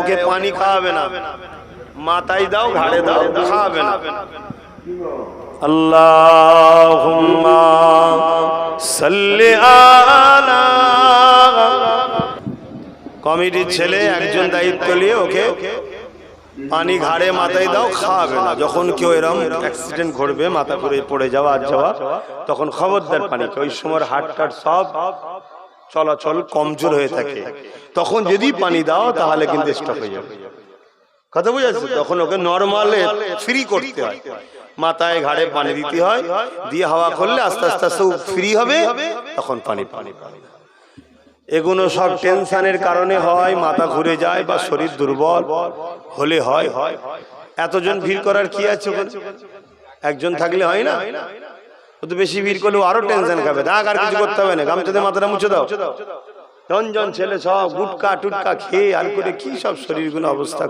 ওকে পানি খাওয়াবে না। মাথায় দাও, ঘাড়ে দাও, খাওয়াবে না। কমিটির ছেলে, একজন দায়িত্ব নিয়ে ওকে পানি ঘাড়ে মাথায় দাও, খাওয়াবে না। যখন কেউ এরকম অ্যাক্সিডেন্ট ঘটবে, মাথা করে পড়ে যাওয়া আর যাওয়া, তখন খবরদার পানি ওই সময় হাট টাট সব চলাচল কমজোর হয়ে থাকে। তখন যদি পানি দাও, তাহলে কিন্তু স্টপ হয়ে যাবে। কথা বুঝেছ? তখন ওকে নর্মালে ফ্রি করতে হয়। মাথায় ঘাড়ে পানি দিতে হয়, দিয়ে হাওয়া করলে আস্তে আস্তে আস্তে ফ্রি হবে, তখন পানি পানি পানি এগুলো সব টেনশনের কারণে হয়, মাথা ঘুরে যায় বা শরীর দুর্বল হলে হয়। হয় এতজন ভিড় করার কি আছে একজন থাকলে হয় না? ও তো বেশি ভিড় করলে আরও টেনশন খাবে। দেখ আর কিছু করতে হবে না। গামছাতে মাথাটা মুছে দাও। রঞ্জন ছেলে সব গুটকা টুটকা খেয়ে আর করে কি সব শরীরগুলো অবস্থা